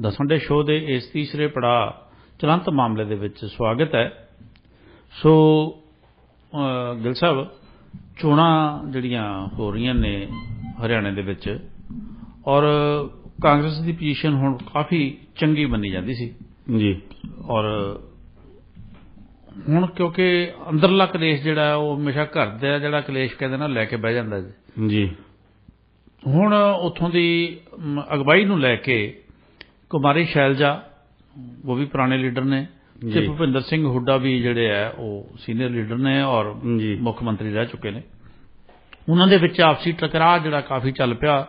ਦਾ Sunday show ਦੇ ਇਸ ਤੀਸਰੇ ਪੜਾਅ ਚਲੰਤ ਮਾਮਲੇ ਦੇ ਵਿੱਚ ਸਵਾਗਤ ਹੈ। ਸੋ ਗਿਲ ਸਾਹਿਬ ਚੋਣਾਂ ਜਿਹੜੀਆਂ ਹੋ ਰਹੀਆਂ ਨੇ ਹਰਿਆਣੇ ਦੇ ਵਿੱਚ ਔਰ ਕਾਂਗਰਸ ਦੀ ਪੋਜੀਸ਼ਨ ਹੁਣ ਕਾਫੀ ਚੰਗੀ ਮੰਨੀ ਜਾਂਦੀ ਸੀ। ਜੀ। ਔਰ ਹੁਣ ਕਿਉਂਕਿ ਅੰਦਰਲਾ ਕਲੇਸ਼ ਜਿਹੜਾ ਉਹ ਹਮੇਸ਼ਾ ਘਰ ਦਾ ਜਿਹੜਾ ਕਲੇਸ਼ ਕਹਿੰਦੇ ਨਾ ਲੈ ਕੇ ਬਹਿ ਜਾਂਦਾ ਜੀ ਜੀ। ਹੁਣ ਉਥੋਂ ਦੀ ਅਗਵਾਈ ਨੂੰ ਲੈ ਕੇ ਕੁਮਾਰੀ ਸ਼ੈਲਜਾ ਉਹ ਵੀ ਪੁਰਾਣੇ ਲੀਡਰ ਨੇ ਤੇ। ਭੁਪਿੰਦਰ ਸਿੰਘ ਹੁੱਡਾ ਵੀ ਜਿਹੜੇ ਆ ਉਹ ਸੀਨੀਅਰ ਲੀਡਰ ਨੇ ਔਰ। ਮੁੱਖ ਮੰਤਰੀ ਰਹਿ ਚੁੱਕੇ ਨੇ ਉਹਨਾਂ ਦੇ ਵਿੱਚ ਆਪਸੀ ਟਕਰਾਅ ਜਿਹੜਾ ਕਾਫੀ ਚੱਲ ਪਿਆ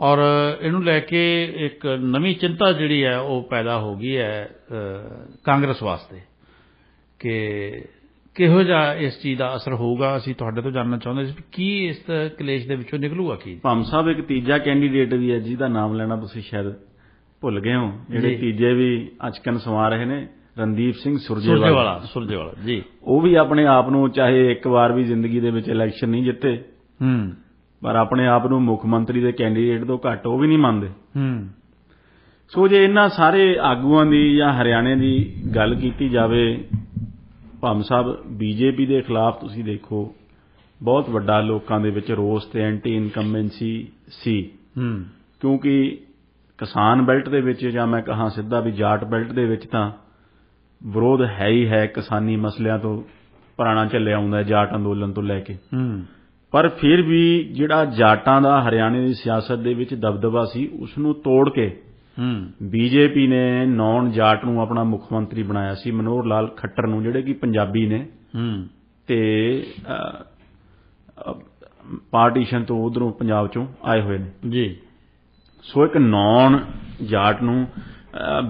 ਔਰ ਇਹਨੂੰ ਲੈ ਕੇ ਇੱਕ ਨਵੀਂ ਚਿੰਤਾ ਜਿਹੜੀ ਹੈ ਉਹ ਪੈਦਾ ਹੋ ਗਈ ਹੈ ਕਾਂਗਰਸ ਵਾਸਤੇ ਕਿ ਕਿਹੋ ਜਿਹਾ ਇਸ ਚੀਜ਼ ਦਾ ਅਸਰ ਹੋਊਗਾ ਅਸੀਂ ਤੁਹਾਡੇ ਤੋਂ ਜਾਣਨਾ ਚਾਹੁੰਦੇ ਸੀ ਕੀ ਇਸ ਕਲੇਸ਼ ਦੇ ਵਿੱਚੋਂ ਨਿਕਲੂਗਾ ਕੀ ਭੰਮ ਸਾਹਿਬ ਇੱਕ ਤੀਜਾ ਕੈਂਡੀਡੇਟ ਵੀ ਹੈ ਜਿਹਦਾ ਨਾਮ ਲੈਣਾ ਤੁਸੀਂ ਸ਼ਾਇਦ ਭੁੱਲ ਗਏ ਹੋ? ਜਿਹੜੇ। ਤੀਜੇ ਵੀ ਅਚਕਨ ਸਮਾ ਰਹੇ ਨੇ ਰਣਦੀਪ ਸਿੰਘ ਸੁਰਜੇਵਾਲਾ। ਸੁਰਜੇਵਾਲਾ ਜੀ। ਉਹ ਵੀ ਆਪਣੇ ਆਪ ਨੂੰ ਚਾਹੇ ਇੱਕ ਵਾਰ ਵੀ ਜ਼ਿੰਦਗੀ ਦੇ ਵਿੱਚ ਇਲੈਕਸ਼ਨ ਨਹੀਂ ਜਿੱਤੇ ਹੂੰ। ਪਰ ਆਪਣੇ ਆਪ ਨੂੰ ਮੁੱਖ ਮੰਤਰੀ ਦੇ ਕੈਂਡੀਡੇਟ ਤੋਂ ਘੱਟ ਉਹ ਵੀ ਨਹੀਂ ਮੰਨਦੇ। ਹੂੰ। ਸੋ ਜੇ ਇਹਨਾਂ ਸਾਰੇ ਆਗੂਆਂ ਦੀ ਜਾਂ ਹਰਿਆਣੇ ਦੀ ਗੱਲ ਕੀਤੀ ਜਾਵੇ ਭੰਮ ਸਾਹਿਬ ਬੀਜੇਪੀ ਦੇ ਖਿਲਾਫ ਤੁਸੀਂ ਦੇਖੋ ਬਹੁਤ ਵੱਡਾ ਲੋਕਾਂ ਦੇ ਵਿੱਚ ਰੋਸ ਤੇ ਐਂਟੀ ਇਨਕੰਬੈਂਸੀ ਸੀ। ਹੂੰ। ਕਿਉਂਕਿ ਕਿਸਾਨ ਬੈਲਟ ਦੇ ਵਿੱਚ ਜਾਂ ਮੈਂ ਕਹਾਂ ਸਿੱਧਾ ਵੀ ਜਾਟ ਬੈਲਟ ਦੇ ਵਿੱਚ ਤਾਂ ਵਿਰੋਧ ਹੈ ਹੀ ਹੈ ਕਿਸਾਨੀ ਮਸਲਿਆਂ ਤੋਂ ਪੁਰਾਣਾ ਚੱਲਿਆ ਆਉਂਦਾ ਜਾਟ ਅੰਦੋਲਨ ਤੋਂ ਲੈ ਕੇ। ਹੂੰ। ਪਰ ਫਿਰ ਵੀ ਜਿਹੜਾ ਜਾਟਾਂ ਦਾ ਹਰਿਆਣੇ ਦੀ ਸਿਆਸਤ ਦੇ ਵਿੱਚ ਦਬਦਬਾ ਸੀ ਉਸ ਨੂੰ ਤੋੜ ਕੇ ਹੂੰ। ਬੀਜੇਪੀ ਨੇ ਨੌਨ ਜਾਟ ਨੂੰ ਆਪਣਾ ਮੁੱਖ ਮੰਤਰੀ ਬਣਾਇਆ ਸੀ ਮਨੋਹਰ ਲਾਲ ਖੱਟਰ ਨੂੰ ਜਿਹੜੇ ਕਿ ਪੰਜਾਬੀ ਨੇ। ਹੂੰ। ਤੇ ਪਾਰਟੀਸ਼ਨ ਤੋਂ ਉਧਰੋਂ ਪੰਜਾਬ ਚੋਂ ਆਏ ਹੋਏ ਨੇ। ਜੀ। ਸੋ ਇੱਕ ਨੌਨ ਜਾਟ ਨੂੰ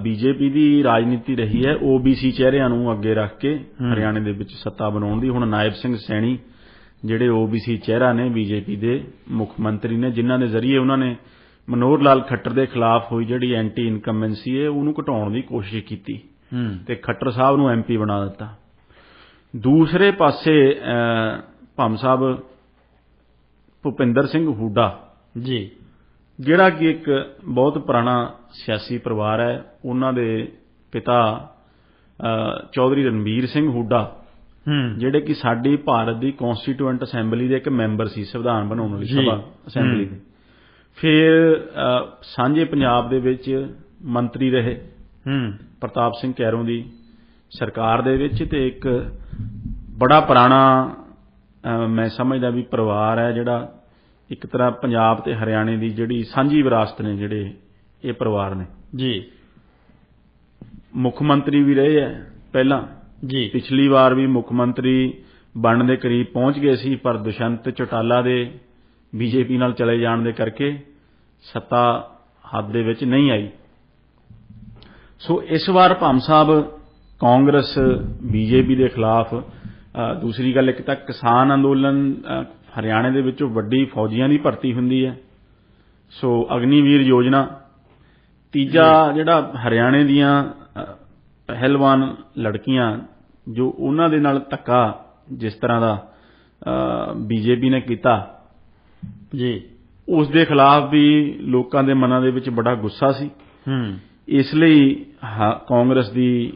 ਬੀਜੇਪੀ ਦੀ ਰਾਜਨੀਤੀ ਰਹੀ ਹੈ ਓਬੀਸੀ ਚਿਹਰਿਆਂ ਨੂੰ ਅੱਗੇ ਰੱਖ ਕੇ ਹਰਿਆਣੇ ਦੇ ਵਿੱਚ ਸੱਤਾ ਬਣਾਉਣ ਦੀ। ਹੁਣ ਨਾਇਬ ਸਿੰਘ ਸੈਣੀ ਜਿਹੜੇ ਓਬੀਸੀ ਚਿਹਰਾ ਨੇ ਬੀਜੇਪੀ ਦੇ ਮੁੱਖ ਮੰਤਰੀ ਨੇ ਜਿਨ੍ਹਾਂ ਦੇ ਜ਼ਰੀਏ ਉਹਨਾਂ ਨੇ ਮਨੋਹਰ ਲਾਲ ਖੱਟਰ ਦੇ ਖਿਲਾਫ ਹੋਈ ਜਿਹੜੀ ਐਂਟੀ ਇਨਕੰਬੈਂਸੀ ਹੈ ਉਹਨੂੰ ਘਟਾਉਣ ਦੀ ਕੋਸ਼ਿਸ਼ ਕੀਤੀ ਤੇ ਖੱਟਰ ਸਾਹਿਬ ਨੂੰ ਐਮਪੀ ਬਣਾ ਦਿੱਤਾ। ਦੂਸਰੇ ਪਾਸੇ ਭੰਮ ਸਾਹਿਬ ਭੁਪਿੰਦਰ ਸਿੰਘ ਹੂਡਾ ਜੀ। ਜਿਹੜਾ ਕਿ ਇੱਕ ਬਹੁਤ ਪੁਰਾਣਾ ਸਿਆਸੀ ਪਰਿਵਾਰ ਹੈ ਉਹਨਾਂ ਦੇ ਪਿਤਾ ਚੌਧਰੀ ਰਣਬੀਰ ਸਿੰਘ ਹੂਡਾ ਹੂੰ। ਜਿਹੜੇ ਕਿ ਸਾਡੀ ਭਾਰਤ ਦੀ ਕਨਸਟੀਟਿਊਐਂਟ ਅਸੈਂਬਲੀ ਦੇ ਇੱਕ ਮੈਂਬਰ ਸੀ ਸੰਵਿਧਾਨ ਬਣਾਉਣ ਵਾਲੀ ਜੀ। ਸਭਾ ਅਸੈਂਬਲੀ ਦੇ। ਫਿਰ ਸਾਂਝੇ ਪੰਜਾਬ ਦੇ ਵਿੱਚ ਮੰਤਰੀ ਰਹੇ। ਹੂੰ। ਪ੍ਰਤਾਪ ਸਿੰਘ ਕੈਰੋਂ ਦੀ ਸਰਕਾਰ ਦੇ ਵਿੱਚ ਤੇ ਇੱਕ ਬੜਾ ਪੁਰਾਣਾ ਮੈਂ ਸਮਝਦਾ ਵੀ ਪਰਿਵਾਰ ਹੈ ਜਿਹੜਾ ਇੱਕ ਤਰ੍ਹਾਂ ਪੰਜਾਬ ਤੇ ਹਰਿਆਣੇ ਦੀ ਜਿਹੜੀ ਸਾਂਝੀ ਵਿਰਾਸਤ ਨੇ ਜਿਹੜੇ ਇਹ ਪਰਿਵਾਰ ਨੇ। ਜੀ। ਮੁੱਖ ਮੰਤਰੀ ਵੀ ਰਹੇ ਹੈ ਪਹਿਲਾਂ। ਜੀ। ਪਿਛਲੀ ਵਾਰ ਵੀ ਮੁੱਖ ਮੰਤਰੀ ਬਣਨ ਦੇ ਕਰੀਬ ਪਹੁੰਚ ਗਏ ਸੀ ਪਰ ਦੁਸ਼ੰਤ ਚੌਟਾਲਾ ਦੇ ਬੀਜੇਪੀ ਨਾਲ ਚਲੇ ਜਾਣ ਦੇ ਕਰਕੇ ਸੱਤਾ ਹੱਥ ਦੇ ਵਿੱਚ ਨਹੀਂ ਆਈ। ਸੋ ਇਸ ਵਾਰ ਭੰਮ ਸਾਹਿਬ ਕਾਂਗਰਸ ਬੀਜੇਪੀ ਦੇ ਖਿਲਾਫ ਦੂਸਰੀ ਗੱਲ ਇੱਕ ਤਾਂ ਕਿਸਾਨ ਅੰਦੋਲਨ ਹਰਿਆਣੇ ਦੇ ਵਿੱਚੋਂ ਵੱਡੀ ਫੌਜੀਆਂ ਦੀ ਭਰਤੀ ਹੁੰਦੀ ਹੈ। ਸੋ ਅਗਨੀਵੀਰ ਯੋਜਨਾ ਤੀਜਾ ਜਿਹੜਾ ਹਰਿਆਣੇ ਦੀਆਂ ਪਹਿਲਵਾਨ ਲੜਕੀਆਂ ਜੋ ਉਹਨਾਂ ਦੇ ਨਾਲ ਧੱਕਾ ਜਿਸ ਤਰ੍ਹਾਂ ਦਾ ਬੀਜੇਪੀ ਨੇ ਕੀਤਾ। ਜੀ। ਉਸ ਦੇ ਖਿਲਾਫ ਵੀ ਲੋਕਾਂ ਦੇ ਮਨਾਂ ਦੇ ਵਿੱਚ ਬੜਾ ਗੁੱਸਾ ਸੀ। ਹੂੰ। ਇਸ ਲਈ ਕਾਂਗਰਸ ਦੀ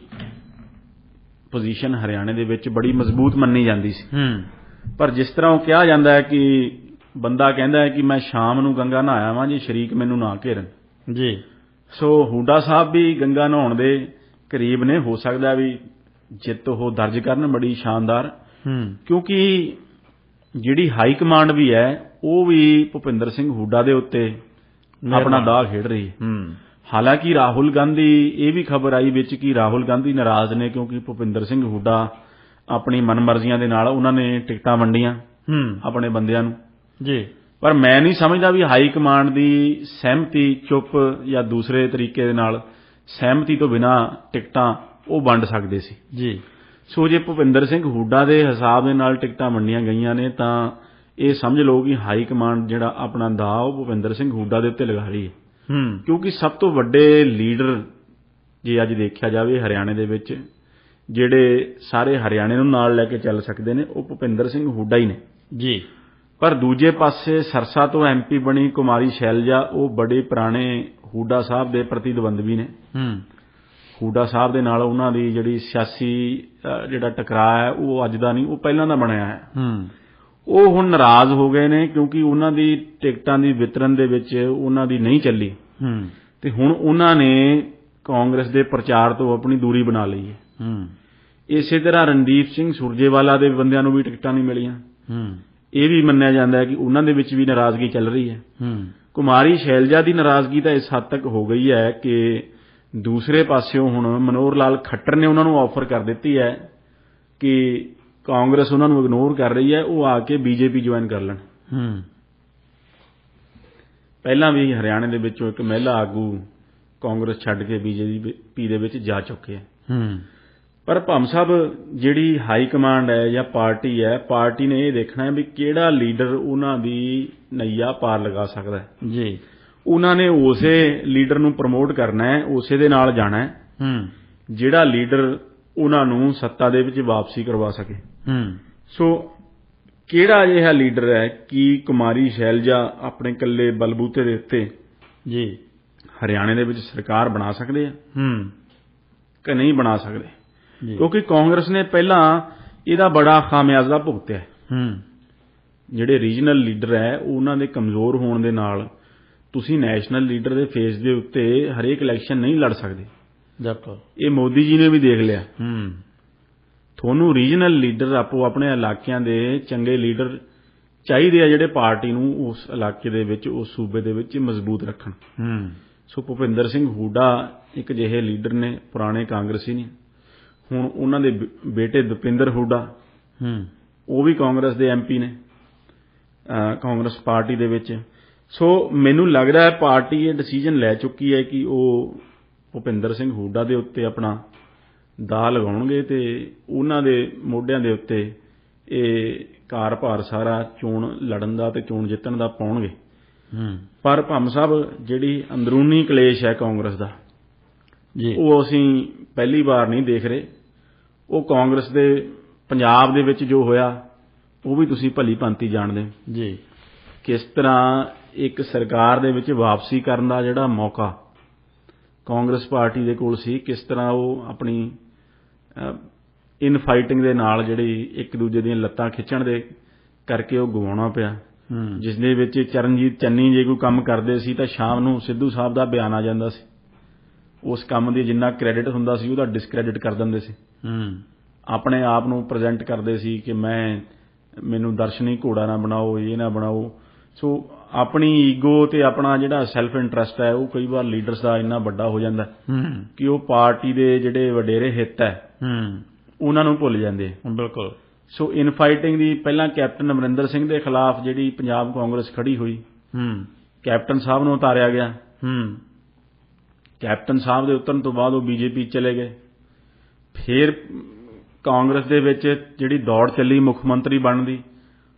ਪੋਜੀਸ਼ਨ ਹਰਿਆਣੇ ਦੇ ਵਿੱਚ ਬੜੀ ਮਜ਼ਬੂਤ ਮੰਨੀ ਜਾਂਦੀ ਸੀ। ਹੂੰ। ਪਰ ਜਿਸ ਤਰ੍ਹਾਂ ਉਹ ਕਿਹਾ ਜਾਂਦਾ ਹੈ ਕਿ ਬੰਦਾ ਕਹਿੰਦਾ ਹੈ ਕਿ ਮੈਂ ਸ਼ਾਮ ਨੂੰ ਗੰਗਾ ਨਹਾਇਆ ਵਾਂ ਜੀ ਸ਼ਰੀਕ ਮੈਨੂੰ ਨਾ ਘੇਰਨ। ਜੀ। ਸੋ ਹੁੱਡਾ ਸਾਹਿਬ ਵੀ ਗੰਗਾ ਨਹਾਉਣ ਦੇ ਕਰੀਬ ਨੇ ਹੋ ਸਕਦਾ ਵੀ ਜਿੱਤ ਉਹ ਦਰਜ ਕਰਨ ਬੜੀ ਸ਼ਾਨਦਾਰ। ਹੂੰ। ਕਿਉਂਕਿ ਜਿਹੜੀ ਹਾਈ ਕਮਾਂਡ ਵੀ ਹੈ ਉਹ ਵੀ ਭੁਪਿੰਦਰ ਸਿੰਘ ਹੁੱਡਾ ਦੇ ਉੱਤੇ ਆਪਣਾ। ਦਾਅ ਖੇਡ ਰਹੀ ਹੈ। ਹੂੰ। ਹਾਲਾਂਕਿ ਰਾਹੁਲ ਗਾਂਧੀ ਇਹ ਵੀ ਖਬਰ ਆਈ ਵਿੱਚ ਕਿ ਰਾਹੁਲ ਗਾਂਧੀ ਨਾਰਾਜ਼ ਨੇ ਕਿਉਂਕਿ ਭੁਪਿੰਦਰ ਸਿੰਘ ਹੁੱਡਾ ਆਪਣੀ ਮਨਮਰਜ਼ੀਆਂ ਦੇ ਨਾਲ ਉਹਨਾਂ ਨੇ ਟਿਕਟਾਂ ਵੰਡੀਆਂ ਹੂੰ। ਆਪਣੇ ਬੰਦਿਆਂ ਨੂੰ। ਜੀ। ਪਰ ਮੈਂ ਨਹੀਂ ਸਮਝਦਾ ਵੀ ਹਾਈ ਕਮਾਂਡ ਦੀ ਸਹਿਮਤੀ ਚੁੱਪ ਜਾਂ ਦੂਸਰੇ ਤਰੀਕੇ ਦੇ ਨਾਲ ਸਹਿਮਤੀ ਤੋਂ ਬਿਨਾ ਟਿਕਟਾਂ ਉਹ ਵੰਡ ਸਕਦੇ ਸੀ। ਜੀ। ਸੋ ਜੇ ਭੁਪਿੰਦਰ ਸਿੰਘ ਹੁੱਡਾ ਦੇ ਹਿਸਾਬ ਦੇ ਨਾਲ ਟਿਕਟਾਂ ਵੰਡੀਆਂ ਗਈਆਂ ਨੇ ਤਾਂ ਇਹ ਸਮਝ ਲਓ ਕਿ ਹਾਈ ਕਮਾਂਡ ਜਿਹੜਾ ਆਪਣਾ ਦਾ ਉਹ ਭੁਪਿੰਦਰ ਸਿੰਘ ਹੁੱਡਾ ਦੇ ਉੱਤੇ ਲਗਾ ਰਹੀ ਹੈ। ਹੂੰ। ਕਿਉਂਕਿ ਸਭ ਤੋਂ ਵੱਡੇ ਲੀਡਰ ਜੇ ਅੱਜ ਦੇਖਿਆ ਜਾਵੇ ਹਰਿਆਣੇ ਦੇ ਵਿੱਚ ਜਿਹੜੇ ਸਾਰੇ ਹਰਿਆਣੇ ਨੂੰ ਨਾਲ ਲੈ ਕੇ ਚੱਲ ਸਕਦੇ ਨੇ ਉਹ ਭੁਪਿੰਦਰ ਸਿੰਘ ਹੁੱਡਾ ਹੀ ਨੇ। ਜੀ। ਪਰ ਦੂਜੇ ਪਾਸੇ ਸਰਸਾ ਤੋਂ ਐਮਪੀ ਬਣੀ ਕੁਮਾਰੀ ਸ਼ੈਲਜਾ ਉਹ ਬੜੇ ਪੁਰਾਣੇ ਹੂਡਾ ਸਾਹਿਬ ਦੇ ਪ੍ਰਤੀਦਵੰਦਵੀ ਨੇ। ਹੂੰ। ਹੂਡਾ ਸਾਹਿਬ ਦੇ ਨਾਲ ਉਹਨਾਂ ਦੀ ਜਿਹੜੀ ਸਿਆਸੀ ਜਿਹੜਾ ਟਕਰਾਅ ਹੈ ਉਹ ਅੱਜ ਦਾ ਨਹੀਂ ਉਹ ਪਹਿਲਾਂ ਦਾ ਬਣਿਆ ਹੈ। ਹੂੰ। ਉਹ ਹੁਣ ਨਾਰਾਜ਼ ਹੋ ਗਏ ਨੇ ਕਿਉਂਕਿ ਉਹਨਾਂ ਦੀ ਟਿਕਟਾਂ ਦੀ ਵਿਤਰਨ ਦੇ ਵਿੱਚ ਉਹਨਾਂ ਦੀ ਨਹੀਂ ਚੱਲੀ। ਹੂੰ। ਤੇ ਹੁਣ ਉਹਨਾਂ ਨੇ ਕਾਂਗਰਸ ਦੇ ਪ੍ਰਚਾਰ ਤੋਂ ਆਪਣੀ ਦੂਰੀ ਬਣਾ ਲਈ ਹੈ। ਹੂੰ। ਇਸੇ ਤਰ੍ਹਾਂ ਰਣਦੀਪ ਸਿੰਘ ਸੁਰਜੇਵਾਲਾ ਦੇ ਬੰਦਿਆਂ ਨੂੰ ਵੀ ਟਿਕਟਾਂ ਨਹੀਂ ਮਿਲੀਆਂ। ਹੂੰ। ਇਹ ਵੀ ਮੰਨਿਆ ਜਾਂਦਾ ਹੈ ਕਿ ਉਹਨਾਂ ਦੇ ਵਿੱਚ ਵੀ ਨਾਰਾਜ਼ਗੀ ਚੱਲ ਰਹੀ ਹੈ। ਹੂੰ। ਕੁਮਾਰੀ ਸ਼ੈਲਜਾ ਦੀ ਨਾਰਾਜ਼ਗੀ ਤਾਂ ਇਸ ਹੱਦ ਤੱਕ ਹੋ ਗਈ ਹੈ ਕਿ ਦੂਸਰੇ ਪਾਸਿਓਂ ਹੁਣ ਮਨੋਹਰ ਲਾਲ ਖੱਟਰ ਨੇ ਉਹਨਾਂ ਨੂੰ ਆਫਰ ਕਰ ਦਿੱਤੀ ਹੈ ਕਿ ਕਾਂਗਰਸ ਉਹਨਾਂ ਨੂੰ ਇਗਨੋਰ ਕਰ ਰਹੀ ਹੈ ਉਹ ਆ ਕੇ ਬੀਜੇਪੀ ਜੁਆਇਨ ਕਰ ਲੈਣ। ਹੂੰ। ਪਹਿਲਾਂ ਵੀ ਹਰਿਆਣੇ ਦੇ ਵਿੱਚੋਂ ਇੱਕ ਮਹਿਲਾ ਆਗੂ ਕਾਂਗਰਸ ਛੱਡ ਕੇ ਬੀਜੇਪੀ ਦੇ ਵਿੱਚ ਜਾ ਚੁੱਕੇ ਹੈ। ਹੂੰ। ਪਰ ਭੰਮ ਸਾਹਿਬ ਜਿਹੜੀ ਹਾਈ ਕਮਾਂਡ ਹੈ ਜਾਂ ਪਾਰਟੀ ਹੈ ਪਾਰਟੀ ਨੇ ਇਹ ਦੇਖਣਾ ਹੈ ਵੀ ਕਿਹੜਾ ਲੀਡਰ ਉਹਨਾਂ ਦੀ ਨਈਆ ਪਾਰ ਲਗਾ ਸਕਦਾ ਹੈ। ਜੀ। ਉਹਨਾਂ ਨੇ ਉਸੇ ਲੀਡਰ ਨੂੰ ਪ੍ਰਮੋਟ ਕਰਨਾ ਹੈ ਉਸੇ ਦੇ ਨਾਲ ਜਾਣਾ ਹੈ। ਹੂੰ। ਜਿਹੜਾ ਲੀਡਰ ਉਹਨਾਂ ਨੂੰ ਸੱਤਾ ਦੇ ਵਿੱਚ ਵਾਪਸੀ ਕਰਵਾ ਸਕੇ। ਹੂੰ। ਸੋ ਕਿਹੜਾ ਅਜਿਹਾ ਲੀਡਰ ਹੈ ਕਿ ਕੁਮਾਰੀ ਸ਼ੈਲਜਾ ਆਪਣੇ ਕੱਲੇ ਬਲਬੂਤੇ ਦੇ ਉੱਤੇ ਜੀ। ਹਰਿਆਣੇ ਦੇ ਵਿੱਚ ਸਰਕਾਰ ਬਣਾ ਸਕਦੇ ਆ? ਹੂੰ। ਕਿ ਨਹੀਂ ਬਣਾ ਸਕਦੇ? ਕਿਉਂਕਿ ਕਾਂਗਰਸ ਨੇ ਪਹਿਲਾਂ ਇਹਦਾ ਬੜਾ ਖਾਮਿਆਜ਼ਾ ਭੁਗਤਿਆ ਹੈ। ਜਿਹੜੇ ਰੀਜਨਲ ਲੀਡਰ ਹੈ ਉਹਨਾਂ ਦੇ ਕਮਜ਼ੋਰ ਹੋਣ ਦੇ ਨਾਲ ਤੁਸੀਂ ਨੈਸ਼ਨਲ ਲੀਡਰ ਦੇ ਫੇਸ ਦੇ ਉੱਤੇ ਹਰੇਕ ਇਲੈਕਸ਼ਨ ਨਹੀਂ ਲੜ ਸਕਦੇ। ਬਿਲਕੁਲ। ਇਹ ਮੋਦੀ ਜੀ ਨੇ ਵੀ ਦੇਖ ਲਿਆ। ਹੂੰ। ਤੁਹਾਨੂੰ ਰੀਜਨਲ ਲੀਡਰ ਆਪੋ ਆਪਣੇ ਇਲਾਕਿਆਂ ਦੇ ਚੰਗੇ ਲੀਡਰ ਚਾਹੀਦੇ ਆ ਜਿਹੜੇ ਪਾਰਟੀ ਨੂੰ ਉਸ ਇਲਾਕੇ ਦੇ ਵਿੱਚ ਉਸ ਸੂਬੇ ਦੇ ਵਿੱਚ ਮਜ਼ਬੂਤ ਰੱਖਣ। ਹੂੰ। ਸੋ ਭੁਪਿੰਦਰ ਸਿੰਘ ਹੂਡਾ ਇੱਕ ਜਿਹੇ ਲੀਡਰ ਨੇ ਪੁਰਾਣੇ ਕਾਂਗਰਸੀ ਨੇ। ਹੁਣ ਉਹਨਾਂ ਦੇ ਬੇਟੇ ਦੁਪਿੰਦਰ ਹੂਡਾ। ਹੂੰ। ਉਹ ਵੀ ਕਾਂਗਰਸ ਦੇ ਐਮਪੀ ਨੇ ਕਾਂਗਰਸ ਪਾਰਟੀ ਦੇ ਵਿੱਚ। ਸੋ ਮੈਨੂੰ ਲੱਗਦਾ ਹੈ ਪਾਰਟੀ ਇਹ ਡਿਸੀਜਨ ਲੈ ਚੁੱਕੀ ਹੈ ਕਿ ਉਹ ਭੁਪਿੰਦਰ ਸਿੰਘ ਹੂਡਾ ਦੇ ਉੱਤੇ ਆਪਣਾ ਦਾ ਲਗਾਉਣਗੇ ਤੇ ਉਹਨਾਂ ਦੇ ਮੋਢਿਆਂ ਦੇ ਉੱਤੇ ਇਹ ਕਾਰਭਾਰ ਸਾਰਾ ਚੋਣ ਲੜਨ ਦਾ ਤੇ ਚੋਣ ਜਿੱਤਣ ਦਾ ਪਾਉਣਗੇ। ਹੂੰ। ਪਰ ਭੰਮ ਸਾਹਿਬ ਜਿਹੜੀ ਅੰਦਰੂਨੀ ਕਲੇਸ਼ ਹੈ ਕਾਂਗਰਸ ਦਾ ਜੀ। ਉਹ ਅਸੀਂ ਪਹਿਲੀ ਵਾਰ ਨਹੀਂ ਦੇਖ ਰਹੇ। ਉਹ ਕਾਂਗਰਸ ਦੇ ਪੰਜਾਬ ਦੇ ਵਿੱਚ ਜੋ ਹੋਇਆ ਉਹ ਵੀ ਤੁਸੀਂ ਭਲੀ ਭਾਂਤੀ ਜਾਣਦੇ ਹੋ। ਜੀ। ਕਿਸ ਤਰ੍ਹਾਂ ਇੱਕ ਸਰਕਾਰ ਦੇ ਵਿੱਚ ਵਾਪਸੀ ਕਰਨ ਦਾ ਜਿਹੜਾ ਮੌਕਾ ਕਾਂਗਰਸ ਪਾਰਟੀ ਦੇ ਕੋਲ ਸੀ ਕਿਸ ਤਰ੍ਹਾਂ ਉਹ ਆਪਣੀ ਇਨ ਫਾਈਟਿੰਗ ਦੇ ਨਾਲ ਜਿਹੜੀ ਇੱਕ ਦੂਜੇ ਦੀਆਂ ਲੱਤਾਂ ਖਿੱਚਣ ਦੇ ਕਰਕੇ ਉਹ ਗਵਾਉਣਾ ਪਿਆ। ਜਿਸ ਦੇ ਵਿੱਚ ਚਰਨਜੀਤ ਚੰਨੀ ਜੇ ਕੋਈ ਕੰਮ ਕਰਦੇ ਸੀ ਤਾਂ ਸ਼ਾਮ ਨੂੰ ਸਿੱਧੂ ਸਾਹਿਬ ਦਾ ਬਿਆਨ ਆ ਜਾਂਦਾ ਸੀ। ਉਸ ਕੰਮ ਦੀ ਜਿੰਨਾ ਕ੍ਰੈਡਿਟ ਹੁੰਦਾ ਸੀ ਉਹਦਾ ਡਿਸਕ੍ਰੈਡਿਟ ਕਰ ਦਿੰਦੇ ਸੀ। ਹੂੰ। ਆਪਣੇ ਆਪ ਨੂੰ ਪ੍ਰੈਜ਼ੈਂਟ ਕਰਦੇ ਸੀ ਕਿ ਮੈਂ ਮੈਨੂੰ ਦਰਸ਼ਨੀ ਘੋੜਾ ਨਾ ਬਣਾਓ ਇਹ ਨਾ ਬਣਾਓ। ਸੋ ਆਪਣੀ ਈਗੋ ਤੇ ਆਪਣਾ ਜਿਹੜਾ ਸੈਲਫ ਇੰਟਰਸਟ ਹੈ ਉਹ ਕਈ ਵਾਰ ਲੀਡਰਸ ਦਾ ਇੰਨਾ ਵੱਡਾ ਹੋ ਜਾਂਦਾ ਕਿ ਉਹ ਪਾਰਟੀ ਦੇ ਜਿਹੜੇ ਵਡੇਰੇ ਹਿੱਤ ਹੈ ਉਹਨਾਂ ਨੂੰ ਭੁੱਲ ਜਾਂਦੇ। ਬਿਲਕੁਲ। ਸੋ ਇਨ ਫਾਈਟਿੰਗ ਦੀ ਪਹਿਲਾਂ ਕੈਪਟਨ ਅਮਰਿੰਦਰ ਸਿੰਘ ਦੇ ਖਿਲਾਫ ਜਿਹੜੀ ਪੰਜਾਬ ਕਾਂਗਰਸ ਖੜੀ ਹੋਈ ਹੂੰ। ਕੈਪਟਨ ਸਾਹਿਬ ਨੂੰ ਉਤਾਰਿਆ ਗਿਆ। ਹੂੰ। ਕੈਪਟਨ ਸਾਹਿਬ ਦੇ ਉਤਰਨ ਤੋਂ ਬਾਅਦ ਉਹ ਬੀਜੇਪੀ ਚਲੇ ਗਏ। ਫਿਰ ਕਾਂਗਰਸ ਦੇ ਵਿੱਚ ਜਿਹੜੀ ਦੌੜ ਚੱਲੀ ਮੁੱਖ ਮੰਤਰੀ ਬਣਨ ਦੀ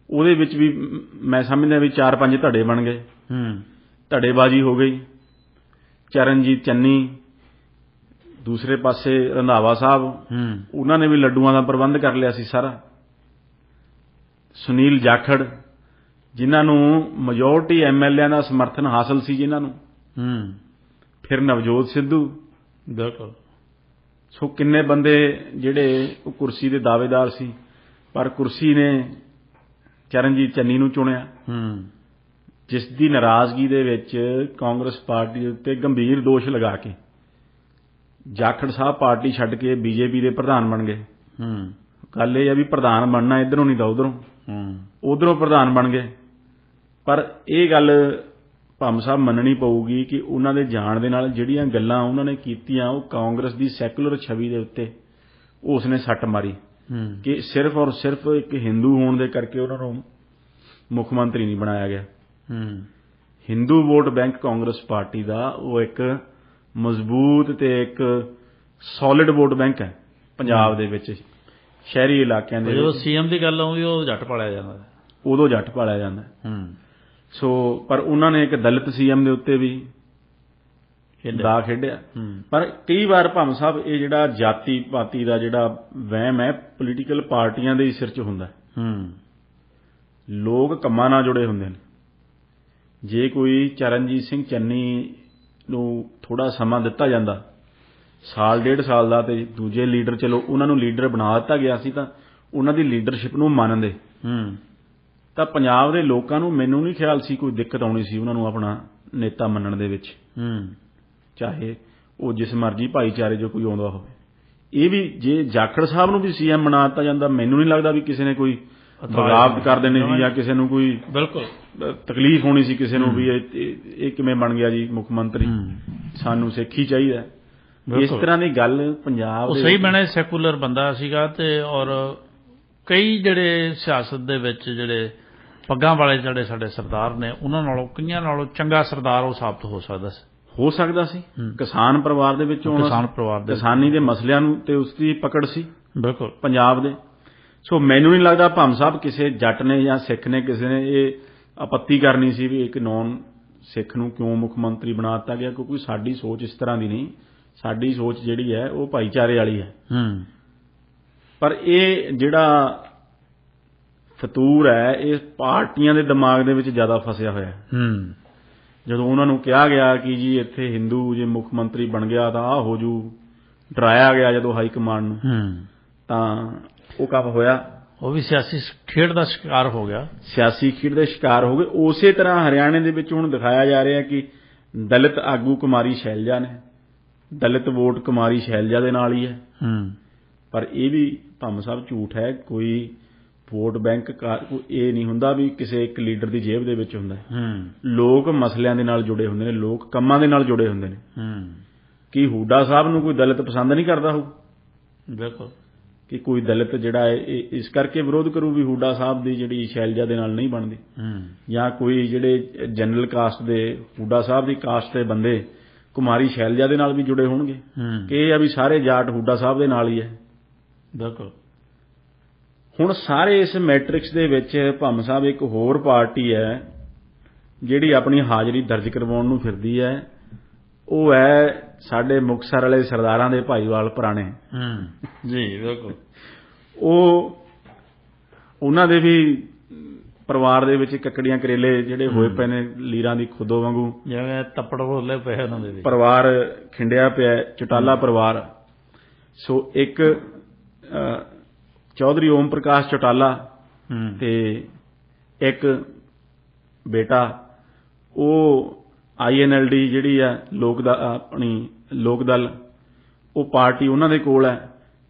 ਉਹਦੇ ਵਿੱਚ ਵੀ ਮ- ਸਮਝਦਾ ਵੀ ਚਾਰ ਪੰਜ ਧੜੇ ਬਣ ਗਏ। ਹੂੰ। ਧੜੇਬਾਜ਼ੀ ਹੋ ਗਈ। ਚਰਨਜੀਤ ਚੰਨੀ ਦੂਸਰੇ ਪਾਸੇ ਰੰਧਾਵਾ ਸਾਹਿਬ ਹੂੰ। ਉਹਨਾਂ ਨੇ ਵੀ ਲੱਡੂਆਂ ਦਾ ਪ੍ਰਬੰਧ ਕਰ ਲਿਆ ਸੀ ਸਾਰਾ। ਸੁਨੀਲ ਜਾਖੜ ਜਿਨ੍ਹਾਂ ਨੂੰ ਮੈਜੋਰਟੀ ਐਮਐਲਏਆਂ ਦਾ ਸਮਰਥਨ ਹਾਸਲ ਸੀ ਜਿਨ੍ਹਾਂ ਨੂੰ। ਹੂੰ। ਫਿਰ ਨਵਜੋਤ ਸਿੱਧੂ ਬਿਲਕੁਲ। ਸੋ ਕਿੰਨੇ ਬੰਦੇ ਜਿਹੜੇ ਉਹ ਕੁਰਸੀ ਦੇ ਦਾਅਵੇਦਾਰ ਸੀ ਪਰ ਕੁਰਸੀ ਨੇ ਚਰਨਜੀਤ ਚੰਨੀ ਨੂੰ ਚੁਣਿਆ। ਹੂੰ। ਜਿਸ ਦੀ ਨਾਰਾਜ਼ਗੀ ਦੇ ਵਿੱਚ ਕਾਂਗਰਸ ਪਾਰਟੀ ਦੇ ਉੱਤੇ ਗੰਭੀਰ ਦੋਸ਼ ਲਗਾ ਕੇ ਜਾਖੜ ਸਾਹਿਬ ਪਾਰਟੀ ਛੱਡ ਕੇ ਬੀਜੇਪੀ ਦੇ ਪ੍ਰਧਾਨ ਬਣ ਗਏ। ਹੂੰ। ਗੱਲ ਇਹ ਆ ਵੀ ਪ੍ਰਧਾਨ ਬਣਨਾ ਇਧਰੋਂ ਨਹੀਂ ਤਾਂ ਉਧਰੋਂ। ਹੂੰ। ਉਧਰੋਂ ਪ੍ਰਧਾਨ ਬਣ ਗਏ। ਪਰ ਇਹ ਗੱਲ ਭੰਮ ਸਾਹਿਬ ਮੰਨਣੀ ਪਊਗੀ ਕਿ ਉਹਨਾਂ ਦੇ ਜਾਣ ਦੇ ਨਾਲ ਜਿਹੜੀਆਂ ਗੱਲਾਂ ਉਹਨਾਂ ਨੇ ਕੀਤੀਆਂ ਉਹ ਕਾਂਗਰਸ ਦੀ ਸੈਕੂਲਰ ਛਵੀ ਦੇ ਉੱਤੇ ਉਸਨੇ ਸੱਟ ਮਾਰੀ। ਕਿ ਸਿਰਫ ਔਰ ਸਿਰਫ ਇੱਕ ਹਿੰਦੂ ਹੋਣ ਦੇ ਕਰਕੇ ਉਹਨਾਂ ਨੂੰ ਮੁੱਖ ਮੰਤਰੀ ਨਹੀਂ ਬਣਾਇਆ ਗਿਆ। ਹੂੰ। Hindu vote bank Congress party ਦਾ ਉਹ ਇੱਕ ਮਜ਼ਬੂਤ ਤੇ ਇੱਕ ਸੋਲਿਡ ਵੋਟ ਬੈਂਕ ਹੈ ਪੰਜਾਬ ਦੇ ਵਿੱਚ। ਸ਼ਹਿਰੀ ਇਲਾਕਿਆਂ ਦੇ ਜਦੋਂ ਸੀਐਮ ਦੀ ਗੱਲ ਆਉਂਦੀ ਉਹ ਜੱਟ ਪਾਲਿਆ ਜਾਂਦਾ। ਉਦੋਂ ਜੱਟ ਪਾਲਿਆ ਜਾਂਦਾ। ਹੈ। ਸੋ ਪਰ ਉਹਨਾਂ ਨੇ ਇੱਕ ਦਲਿਤ ਸੀਐਮ ਦੇ ਉੱਤੇ ਵੀ। ਦਾ ਖੇਡਿਆ। ਪਰ ਕਈ ਵਾਰ ਭੰਮ ਸਾਹਿਬ ਇਹ ਜਿਹੜਾ ਜਾਤੀ ਪਾਤੀ ਦਾ ਜਿਹੜਾ ਵਹਿਮ ਹੈ ਪੋਲੀਟੀਕਲ ਪਾਰਟੀਆਂ ਦੇ ਹੀ ਸਿਰ 'ਚ ਹੁੰਦਾ। ਹੂੰ। ਲੋਕ ਕੰਮਾਂ ਨਾਲ ਜੁੜੇ ਹੁੰਦੇ ਨੇ। ਜੇ ਕੋਈ ਚਰਨਜੀਤ ਸਿੰਘ ਚੰਨੀ ਨੂੰ ਥੋੜਾ ਸਮਾਂ ਦਿੱਤਾ ਜਾਂਦਾ ਸਾਲ ਡੇਢ ਸਾਲ ਦਾ ਤੇ ਦੂਜੇ ਲੀਡਰ ਚਲੋ ਉਹਨਾਂ ਨੂੰ ਲੀਡਰ ਬਣਾ ਦਿੱਤਾ ਗਿਆ ਸੀ ਤਾਂ ਉਹਨਾਂ ਦੀ ਲੀਡਰਸ਼ਿਪ ਨੂੰ ਮੰਨਦੇ। ਹੂੰ। ਤਾਂ ਪੰਜਾਬ ਦੇ ਲੋਕਾਂ ਨੂੰ ਮੈਨੂੰ ਨਹੀਂ ਖਿਆਲ ਸੀ ਕੋਈ ਦਿੱਕਤ ਆਉਣੀ ਸੀ ਉਹਨਾਂ ਨੂੰ ਆਪਣਾ ਨੇਤਾ ਮੰਨਣ ਦੇ ਵਿੱਚ। ਹੂੰ। ਚਾਹੇ ਉਹ ਜਿਸ ਮਰਜ਼ੀ ਭਾਈਚਾਰੇ ਜੋ ਕੋਈ ਆਉਂਦਾ ਹੋਵੇ। ਇਹ ਵੀ ਜੇ ਜਾਖੜ ਸਾਹਿਬ ਨੂੰ ਵੀ ਸੀਐਮ ਬਣਾ ਦਿੱਤਾ ਜਾਂਦਾ ਮੈਨੂੰ ਨਹੀਂ ਲੱਗਦਾ ਵੀ ਕਿਸੇ ਨੇ ਕੋਈ ਬਗਾਵਤ ਕਰ ਦੇਣੀ ਸੀ ਜਾਂ ਕਿਸੇ ਨੂੰ ਕੋਈ ਬਿਲਕੁਲ। ਤਕਲੀਫ ਹੋਣੀ ਸੀ ਕਿਸੇ ਨੂੰ ਵੀ ਇਹ ਕਿਵੇਂ ਬਣ ਗਿਆ ਜੀ ਮੁੱਖ ਮੰਤਰੀ? ਸਾਨੂੰ ਸਿੱਖ ਹੀ ਚਾਹੀਦਾ। ਇਸ। ਤਰ੍ਹਾਂ ਦੀ ਗੱਲ ਪੰਜਾਬ ਉਹ ਸਹੀ ਬਣੇ ਸੈਕੂਲਰ ਬੰਦਾ ਸੀਗਾ ਤੇ ਔਰ ਕਈ ਜਿਹੜੇ ਸਿਆਸਤ ਦੇ ਵਿੱਚ ਜਿਹੜੇ ਪੱਗਾਂ ਵਾਲੇ ਜਿਹੜੇ ਸਾਡੇ ਸਰਦਾਰ ਨੇ ਉਹਨਾਂ ਨਾਲੋਂ ਕਈਆਂ ਨਾਲੋਂ ਚੰਗਾ ਸਰਦਾਰ ਉਹ ਸਾਬਤ ਹੋ ਸਕਦਾ ਸੀ। ਹੋ ਸਕਦਾ ਸੀ। ਕਿਸਾਨ ਪਰਿਵਾਰ ਦੇ ਵਿੱਚੋਂ ਕਿਸਾਨ। ਪਰਿਵਾਰ ਦੇ ਕਿਸਾਨੀ ਦੇ ਮਸਲਿਆਂ ਨੂੰ ਤੇ ਉਸ ਦੀ ਪਕੜ ਸੀ। ਬਿਲਕੁਲ। ਪੰਜਾਬ ਦੇ। ਸੋ ਮੈਨੂੰ ਨਹੀਂ ਲੱਗਦਾ ਭੰਮ ਸਾਹਿਬ ਕਿਸੇ ਜੱਟ ਨੇ ਜਾਂ ਸਿੱਖ ਨੇ ਕਿਸੇ ਨੇ ਇਹ ਆਪੱਤੀ ਕਰਨੀ ਸੀ ਵੀ ਇੱਕ ਨੌਨ ਸਿੱਖ ਨੂੰ ਕਿਉਂ ਮੁੱਖ ਮੰਤਰੀ ਬਣਾ ਦਿੱਤਾ ਗਿਆ ਕਿਉਂਕਿ ਸਾਡੀ ਸੋਚ ਇਸ ਤਰ੍ਹਾਂ ਦੀ ਨਹੀਂ। ਸਾਡੀ ਸੋਚ ਜਿਹੜੀ ਹੈ ਉਹ ਭਾਈਚਾਰੇ ਵਾਲੀ ਹੈ। ਹੂੰ। ਪਰ ਇਹ ਜਿਹੜਾ ਫਤੂਰ ਹੈ ਇਹ ਪਾਰਟੀਆਂ ਦੇ ਦਿਮਾਗ ਦੇ ਵਿੱਚ ਜ਼ਿਆਦਾ ਫਸਿਆ ਹੋਇਆ ਹੈ। ਹੂੰ। ਜਦੋਂ ਉਹਨਾਂ ਨੂੰ ਕਿਹਾ ਗਿਆ ਕਿ ਜੀ ਇੱਥੇ ਹਿੰਦੂ ਜੇ ਮੁੱਖ ਮੰਤਰੀ ਬਣ ਗਿਆ ਤਾਂ ਆ ਹੋ ਜੂ ਡਰਾਇਆ ਗਿਆ ਜਦੋਂ ਹਾਈ ਕਮਾਂਡ ਨੂੰ ਹੂੰ। ਤਾਂ ਉਹ ਕੰਮ ਹੋਇਆ। ਉਹ ਵੀ ਸਿਆਸੀ ਖੇਡ ਦਾ ਸ਼ਿਕਾਰ ਹੋ ਗਿਆ। ਸਿਆਸੀ ਖੇਡ ਦੇ ਸ਼ਿਕਾਰ ਹੋ ਗਏ। ਉਸੇ ਤਰ੍ਹਾਂ ਹਰਿਆਣੇ ਦੇ ਵਿੱਚ ਹੁਣ ਦਿਖਾਇਆ ਜਾ ਰਿਹਾ ਕਿ ਦਲਿਤ ਆਗੂ ਕੁਮਾਰੀ ਸ਼ੈਲਜਾ ਨੇ। ਦਲਿਤ ਵੋਟ ਕੁਮਾਰੀ ਸ਼ੈਲਜਾ ਦੇ ਨਾਲ ਹੀ ਹੈ। ਹੂੰ। ਪਰ ਇਹ ਵੀ ਭੰਮ ਸਾਹਿਬ ਝੂਠ ਹੈ ਕੋਈ ਵੋਟ ਬੈਂਕ ਇਹ ਨਹੀਂ ਹੁੰਦਾ ਵੀ ਕਿਸੇ ਇੱਕ ਲੀਡਰ ਦੀ ਜੇਬ ਦੇ ਵਿੱਚ ਹੁੰਦਾ ਲੋਕ ਮਸਲਿਆਂ ਦੇ ਨਾਲ ਜੁੜੇ ਹੁੰਦੇ ਨੇ ਲੋਕ ਕੰਮਾਂ ਦੇ ਨਾਲ ਜੁੜੇ ਹੁੰਦੇ ਨੇ। ਕੀ ਹੂਡਾ ਸਾਹਿਬ ਨੂੰ ਕੋਈ ਦਲਿਤ ਪਸੰਦ ਨਹੀਂ ਕਰਦਾ ਹੋ ਬਿਲਕੁਲ। ਕਿ ਕੋਈ ਦਲਿਤ ਜਿਹੜਾ ਹੈ ਇਸ ਕਰਕੇ ਵਿਰੋਧ ਕਰੂ ਵੀ ਹੂਡਾ ਸਾਹਿਬ ਦੀ ਜਿਹੜੀ ਸ਼ੈਲਜਾ ਦੇ ਨਾਲ ਨਹੀਂ ਬਣਦੀ? ਜਾਂ ਕੋਈ ਜਿਹੜੇ ਜਨਰਲ ਕਾਸਟ ਦੇ ਹੂਡਾ ਸਾਹਿਬ ਦੀ ਕਾਸਟ ਦੇ ਬੰਦੇ ਕੁਮਾਰੀ ਸ਼ੈਲਜਾ ਦੇ ਨਾਲ ਵੀ ਜੁੜੇ ਹੋਣਗੇ? ਕਿ ਇਹ ਆ ਵੀ ਸਾਰੇ ਜਾਟ ਹੂਡਾ ਸਾਹਿਬ ਦੇ ਨਾਲ ਹੀ ਹੈ। ਬਿਲਕੁਲ। ਹੁਣ ਸਾਰੇ ਇਸ ਮੈਟ੍ਰਿਕਸ ਦੇ ਵਿੱਚ ਭੰਮ ਸਾਹਿਬ ਇੱਕ ਹੋਰ ਪਾਰਟੀ ਹੈ ਜਿਹੜੀ ਆਪਣੀ ਹਾਜ਼ਰੀ ਦਰਜ ਕਰਵਾਉਣ ਨੂੰ ਫਿਰਦੀ ਹੈ। ਉਹ ਹੈ ਸਾਡੇ ਮੁਕਤਸਰ ਵਾਲੇ ਸਰਦਾਰਾਂ ਦੇ ਭਾਈਵਾਲ ਪੁਰਾਣੇ। ਹੂੰ। ਜੀ ਬਿਲਕੁਲ। ਉਹ ਉਹਨਾਂ ਦੇ ਵੀ ਪਰਿਵਾਰ ਦੇ ਵਿੱਚ ਕੱਕੜੀਆਂ ਕਰੇਲੇ ਜਿਹੜੇ ਹੋਏ ਪਏ ਨੇ ਲੀਰਾਂ ਦੀ ਖੁੱਦੋ ਵਾਂਗੂ। ਜਿਵੇਂ ਤੱਪੜ ਬੋਲੇ ਪਏ ਉਹਨਾਂ ਦੇ ਵੀ। ਪਰਿਵਾਰ ਖਿੰਡਿਆ ਪਿਆ ਚਟਾਲਾ ਪਰਿਵਾਰ। ਸੋ ਇੱਕ ਚੌਧਰੀ ਓਮ ਪ੍ਰਕਾਸ਼ ਚਟਾਲਾ ਤੇ ਇੱਕ ਬੇਟਾ ਉਹ ਆਈਐਨਐਲਡੀ ਜਿਹੜੀ ਆ ਲੋਕ ਦਾ ਆਪਣੀ ਲੋਕ ਦਲ ਉਹ ਪਾਰਟੀ ਉਹਨਾਂ ਦੇ ਕੋਲ ਹੈ।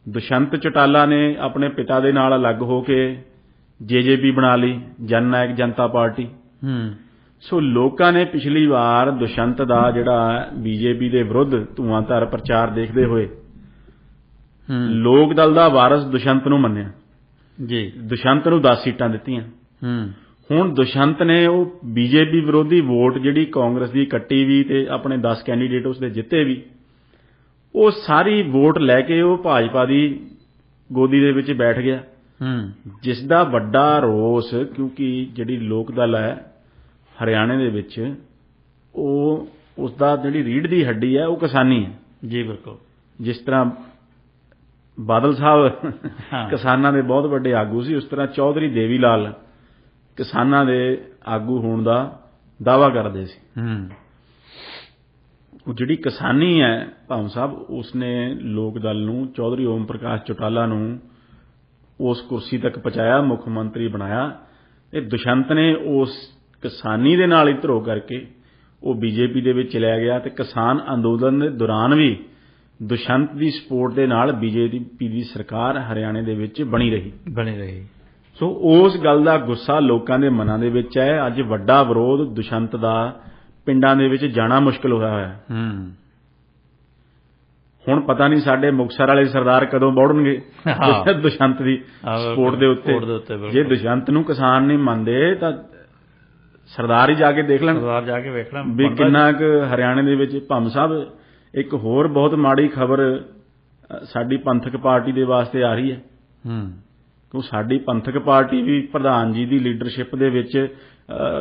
ਦੁਸ਼ੰਤ ਚਟਾਲਾ ਨੇ ਆਪਣੇ ਪਿਤਾ ਦੇ ਨਾਲ ਅਲੱਗ ਹੋ ਕੇ ਜੇਜੇਪੀ ਬਣਾ ਲਈ ਜਨ ਨਾਇਕ ਜਨਤਾ ਪਾਰਟੀ। ਹੂੰ। ਸੋ ਲੋਕਾਂ ਨੇ ਪਿਛਲੀ ਵਾਰ ਦੁਸ਼ੰਤ ਦਾ ਜਿਹੜਾ ਬੀਜੇਪੀ ਦੇ ਵਿਰੁੱਧ ਧੂਆਂਧਾਰ ਪ੍ਰਚਾਰ ਦੇਖਦੇ ਹੋਏ ਲੋਕ ਦਲ ਦਾ ਵਾਰਸ ਦੁਸ਼ੰਤ ਨੂੰ ਮੰਨਿਆ। ਜੀ। ਦੁਸ਼ੰਤ ਨੂੰ 10 ਸੀਟਾਂ ਦਿੱਤੀਆਂ। ਹੂੰ। ਹੁਣ ਦੁਸ਼ੰਤ ਨੇ ਉਹ ਬੀਜੇਪੀ ਵਿਰੋਧੀ ਵੋਟ ਜਿਹੜੀ ਕਾਂਗਰਸ ਦੀ ਕੱਟੀ ਵੀ ਤੇ ਆਪਣੇ 10 ਕੈਂਡੀਡੇਟ ਉਸਦੇ ਜਿੱਤੇ ਵੀ ਉਹ ਸਾਰੀ ਵੋਟ ਲੈ ਕੇ ਉਹ ਭਾਜਪਾ ਦੀ ਗੋਦੀ ਦੇ ਵਿੱਚ ਬੈਠ ਗਿਆ। ਹੂੰ। ਜਿਸ ਦਾ ਵੱਡਾ ਰੋਸ ਕਿਉਂਕਿ ਜਿਹੜੀ ਲੋਕ ਦਲ ਹੈ ਹਰਿਆਣੇ ਦੇ ਵਿੱਚ ਉਹ ਉਸ ਦਾ ਜਿਹੜੀ ਰੀੜ ਦੀ ਹੱਡੀ ਹੈ ਉਹ ਕਿਸਾਨੀ ਹੈ। ਜੀ ਬਿਲਕੁਲ। ਜਿਸ ਤਰ੍ਹਾਂ ਬਾਦਲ ਸਾਹਿਬ। ਕਿਸਾਨਾਂ ਦੇ ਬਹੁਤ ਵੱਡੇ ਆਗੂ ਸੀ। ਉਸ ਤਰ੍ਹਾਂ ਚੌਧਰੀ ਦੇਵੀ ਲਾਲ ਕਿਸਾਨਾਂ ਦੇ ਆਗੂ ਹੋਣ ਦਾ ਦਾਵਾ ਕਰਦੇ ਸੀ। ਹੂੰ। ਉਹ ਜਿਹੜੀ ਕਿਸਾਨੀ ਹੈ ਭਾਮ ਸਾਹਿਬ ਉਸਨੇ ਲੋਕ ਦਲ ਨੂੰ ਚੌਧਰੀ ਓਮ ਪ੍ਰਕਾਸ਼ ਚੌਟਾਲਾ ਨੂੰ ਉਸ ਕੁਰਸੀ ਤੱਕ ਪਹੁੰਚਾਇਆ ਮੁੱਖ ਮੰਤਰੀ ਬਣਾਇਆ। ਇਹ ਦੁਸ਼ੰਤ ਨੇ ਉਸ ਕਿਸਾਨੀ ਦੇ ਨਾਲ ਹੀ ਧਰੋ ਕਰਕੇ ਉਹ ਬੀਜੇਪੀ ਦੇ ਵਿੱਚ ਚਲਿਆ ਗਿਆ ਤੇ ਕਿਸਾਨ ਅੰਦੋਲਨ ਦੇ ਦੌਰਾਨ ਵੀ ਦੁਸ਼ੰਤ ਦੀ ਸਪੋਰਟ ਦੇ ਨਾਲ ਬੀਜੇਪੀ ਦੀ ਸਰਕਾਰ ਹਰਿਆਣੇ ਦੇ ਵਿੱਚ ਬਣੀ ਰਹੀ। ਬਣੀ ਰਹੀ। ਸੋ ਉਸ ਗੱਲ ਦਾ ਗੁੱਸਾ ਲੋਕਾਂ ਦੇ ਮਨਾਂ ਦੇ ਵਿੱਚ ਹੈ। ਅੱਜ ਵੱਡਾ ਵਿਰੋਧ ਦੁਸ਼ੰਤ ਦਾ ਪਿੰਡਾਂ ਦੇ ਵਿੱਚ ਜਾਣਾ ਮੁਸ਼ਕਲ ਹੋਇਆ ਹੋਇਆ। ਹੈ। ਹੂੰ ਹੁਣ ਪਤਾ ਨਹੀਂ ਸਾਡੇ ਮੁਕਸਰ ਵਾਲੇ ਸਰਦਾਰ ਕਦੋਂ ਬੌੜਨਗੇ। ਦੁਸ਼ੰਤ ਦੀ। ਸਪੋਰਟ ਦੇ ਉੱਤੇ। ਜੇ ਦੁਸ਼ੰਤ ਨੂੰ ਕਿਸਾਨ ਨਹੀਂ ਮੰਨਦੇ ਤਾਂ ਸਰਦਾਰ ਹੀ ਜਾ ਕੇ ਦੇਖ ਲੈਣ। ਸਰਦਾਰ ਜਾ ਕੇ ਵੇਖਣਾ ਵੀ ਬਣਦਾ- ਕਿੰਨਾ ਕੁ ਹਰਿਆਣੇ ਦੇ ਵਿੱਚ ਭੰਮ ਸਾਹਿਬ ਇੱਕ ਹੋਰ ਬਹੁਤ ਮਾੜੀ ਖਬਰ ਸਾਡੀ ਪੰਥਕ ਪਾਰਟੀ ਦੇ ਵਾਸਤੇ ਆ ਰਹੀ ਹੈ। ਹੂੰ। ਕਿਉਂ ਸਾਡੀ ਪੰਥਕ ਪਾਰਟੀ ਵੀ ਪ੍ਰਧਾਨ ਜੀ ਦੀ ਲੀਡਰਸ਼ਿਪ ਦੇ ਵਿੱਚ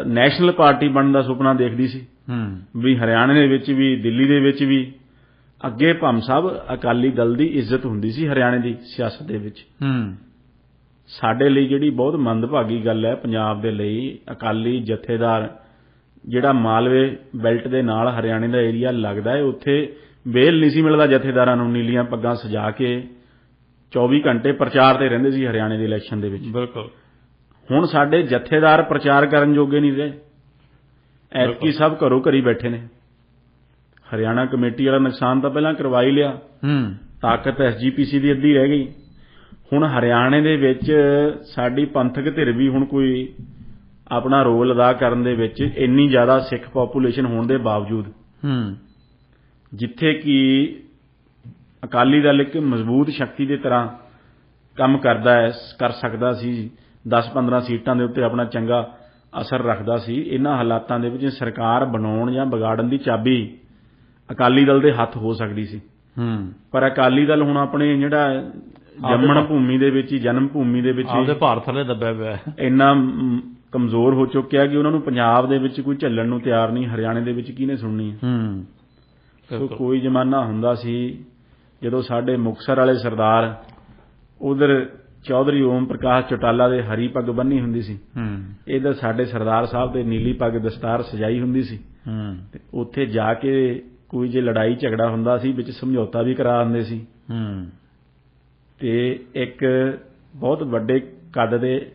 ਨੈਸ਼ਨਲ ਪਾਰਟੀ ਬਣਨ ਦਾ ਸੁਪਨਾ ਦੇਖਦੀ ਸੀ। ਹੂੰ। ਵੀ ਹਰਿਆਣੇ ਦੇ ਵਿੱਚ ਵੀ ਦਿੱਲੀ ਦੇ ਵਿੱਚ ਵੀ ਅੱਗੇ ਭੰਮ ਸਾਹਿਬ ਅਕਾਲੀ ਦਲ ਦੀ ਇੱਜ਼ਤ ਹੁੰਦੀ ਸੀ ਹਰਿਆਣੇ ਦੀ ਸਿਆਸਤ ਦੇ ਵਿੱਚ। ਹੂੰ। ਸਾਡੇ ਲਈ ਜਿਹੜੀ ਬਹੁਤ ਮੰਦਭਾਗੀ ਗੱਲ ਹੈ ਪੰਜਾਬ ਦੇ ਲਈ ਅਕਾਲੀ ਜਥੇਦਾਰ ਜਿਹੜਾ ਮਾਲਵੇ ਬੈਲਟ ਦੇ ਨਾਲ ਹਰਿਆਣੇ ਦਾ ਏਰੀਆ ਲੱਗਦਾ ਹੈ ਉੱਥੇ ਵੇਲ ਨਹੀਂ ਸੀ ਮਿਲਦਾ ਜਥੇਦਾਰਾਂ ਨੂੰ ਨੀਲੀਆਂ ਪੱਗਾਂ ਸਜਾ ਕੇ 24 ਘੰਟੇ ਪ੍ਰਚਾਰ ਤੇ ਰਹਿੰਦੇ ਸੀ ਹਰਿਆਣੇ ਦੇ ਇਲੈਕਸ਼ਨ ਦੇ ਵਿੱਚ। ਬਿਲਕੁਲ। ਹੁਣ ਸਾਡੇ ਜਥੇਦਾਰ ਪ੍ਰਚਾਰ ਕਰਨ ਜੋਗੇ ਨਹੀਂ ਰਹੇ। ਐਤਕੀ ਸਭ ਘਰੋਂ ਘਰੀ ਬੈਠੇ ਨੇ। ਹਰਿਆਣਾ ਕਮੇਟੀ ਵਾਲਾ ਨੁਕਸਾਨ ਤਾਂ ਪਹਿਲਾਂ ਕਰਵਾ ਹੀ ਲਿਆ। ਹੂੰ। ਤਾਕਤ ਐਸਜੀਪੀਸੀ ਦੀ ਅੱਧੀ ਰਹਿ ਗਈ। ਹੁਣ ਹਰਿਆਣੇ ਦੇ ਵਿੱਚ ਸਾਡੀ ਪੰਥਕ ਧਿਰ ਵੀ ਹੁਣ ਕੋਈ ਆਪਣਾ ਰੋਲ ਅਦਾ ਕਰਨ ਦੇ ਵਿੱਚ ਇੰਨੀ ਜ਼ਿਆਦਾ ਸਿੱਖ ਪੋਪੂਲੇਸ਼ਨ ਹੋਣ ਦੇ ਬਾਵਜੂਦ। ਹੂੰ। ਜਿੱਥੇ ਕਿ ਅਕਾਲੀ ਦਲ ਇੱਕ ਮਜ਼ਬੂਤ ਸ਼ਕਤੀ ਦੇ ਤਰ੍ਹਾਂ ਕੰਮ ਕਰਦਾ ਹੈ ਕਰ ਸਕਦਾ ਸੀ 10-15 ਸੀਟਾਂ ਦੇ ਉੱਤੇ ਆਪਣਾ ਚੰਗਾ ਅਸਰ ਰੱਖਦਾ ਸੀ ਇਹਨਾਂ ਹਾਲਾਤਾਂ ਦੇ ਵਿੱਚ ਸਰਕਾਰ ਬਣਾਉਣ ਜਾਂ ਵਿਗਾੜਨ ਦੀ ਚਾਬੀ ਅਕਾਲੀ ਦਲ ਦੇ ਹੱਥ ਹੋ ਸਕਦੀ ਸੀ। ਹੂੰ। ਪਰ ਅਕਾਲੀ ਦਲ ਹੁਣ ਆਪਣੇ ਜਿਹੜਾ ਜੰਮਣ ਭੂਮੀ ਦੇ ਵਿੱਚ ਹੀ ਜਨਮ ਭੂਮੀ ਦੇ ਵਿੱਚ ਆਪਦੇ ਹੀ ਭਾਰ ਥੱਲੇ ਦੱਬਿਆ ਪਿਆ ਹੈ। ਇੰਨਾ ਕਮਜ਼ੋਰ ਹੋ ਚੁੱਕਿਆ ਕਿ ਉਹਨਾਂ ਨੂੰ ਪੰਜਾਬ ਦੇ ਵਿੱਚ ਕੋਈ ਝੱਲਣ ਨੂੰ ਤਿਆਰ ਨਹੀਂ ਹਰਿਆਣੇ ਦੇ ਵਿੱਚ ਕਿਹਨੇ ਸੁਣਨੀ ਹੈ? ਹੂੰ ਸੋ ਕੋਈ ਜ਼ਮਾਨਾ ਹੁੰਦਾ ਸੀ ਜਦੋਂ ਸਾਡੇ ਮੁਕਸਰ ਵਾਲੇ ਸਰਦਾਰ ਉਧਰ ਚੌਧਰੀ ਓਮ ਪ੍ਰਕਾਸ਼ ਚੌਟਾਲਾ ਦੇ ਹਰੀ ਪੱਗ ਬੰਨੀ ਹੁੰਦੀ ਸੀ। ਹੂੰ। ਇਧਰ ਸਾਡੇ ਸਰਦਾਰ ਸਾਹਿਬ ਦੇ ਨੀਲੀ ਪੱਗ ਦਸਤਾਰ ਸਜਾਈ ਹੁੰਦੀ ਸੀ। ਹੂੰ। ਤੇ ਉੱਥੇ ਜਾ ਕੇ ਕੋਈ ਜੇ ਲੜਾਈ ਝਗੜਾ ਹੁੰਦਾ ਸੀ ਵਿੱਚ ਸਮਝੌਤਾ ਵੀ ਕਰਾ ਦਿੰਦੇ ਸੀ। ਹੂੰ। ਤੇ ਇੱਕ ਬਹੁਤ ਵੱਡੇ ਕੱਦ ਦੇ